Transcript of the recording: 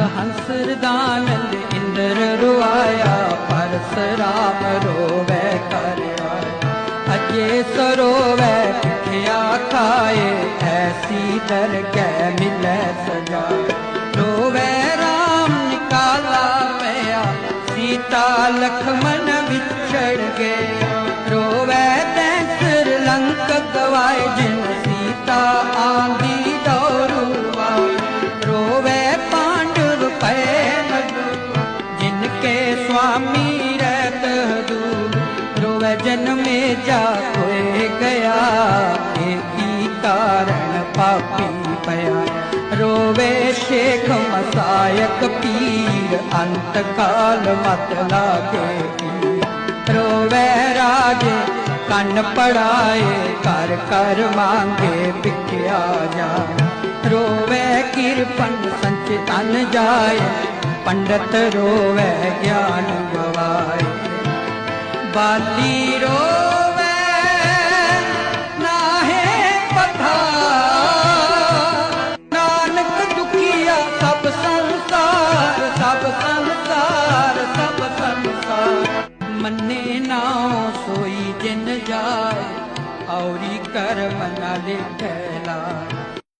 ਹੰਸ ਰਦਾਨੰਦ ਇੰਦਰ ਰੁਆਇਆ ਪਰਸ ਰਾਮ ਰੋਵੇ ਕਰ ਆਇਆ ਅਜੇ ਸਰੋਵੇ ਪਿਠਿਆ ਖਾਏ ਐਸੀ ਦਰਗਹਿ ਮਿਲੈ ਸਜਾਏ। ਰੋਵੇ ਰਾਮ ਨਿਕਾਲਾ ਪਿਆ ਸੀਤਾ ਲਖਮਨ ਵਿਛੜ ਗਏ। ਕੇ ਸੁਆਮੀ ਰਹਿਤ ਹਦੂਰ ਰੋਵੇ ਜਨਮੇ ਜਾ ਕੋਏ ਗਿਆ। ਏਕੀ ਕਾਰਣ ਪਾਪੀ ਪਿਆ। ਰੋਵੇ ਸ਼ੇਖ ਮਸਾਇਕ ਪੀਰ, ਅੰਤ ਕਾਲ ਮਤ ਲਾਗੇ ਪੀਰ। ਰੋਵੇ ਰਾਜੇ ਕੰਨ ਪੜਾਏ ਕਰ ਕਰ ਮੰਗੇ ਵਿਖਿਆ ਜਾ ਰੋਵੇ ਕਿਰਪਨ ਸੰਚ ਤਨ ਜਾਏ ਪੰਡਤ ਰੋਵੇ ਗਿਆਨ ਗਵਾਏ। ਬਾਲੀ ਰੋਵੇ, ਨਾਹੇ ਪਧਾਰ ਨਾਨਕ ਦੁਖੀਆ, ਸਭ ਸੰਸਾਰ ਸਭ ਸੰਸਾਰ ਸਭ ਸੰਸਾਰ। ਮੰਨੇ ਨਾ ਸੋਈ ਜਿਨ ਜਾਏ, ਔਰੀ ਕਰਮ ਨ ਲਿਖੈ ਲਾਏ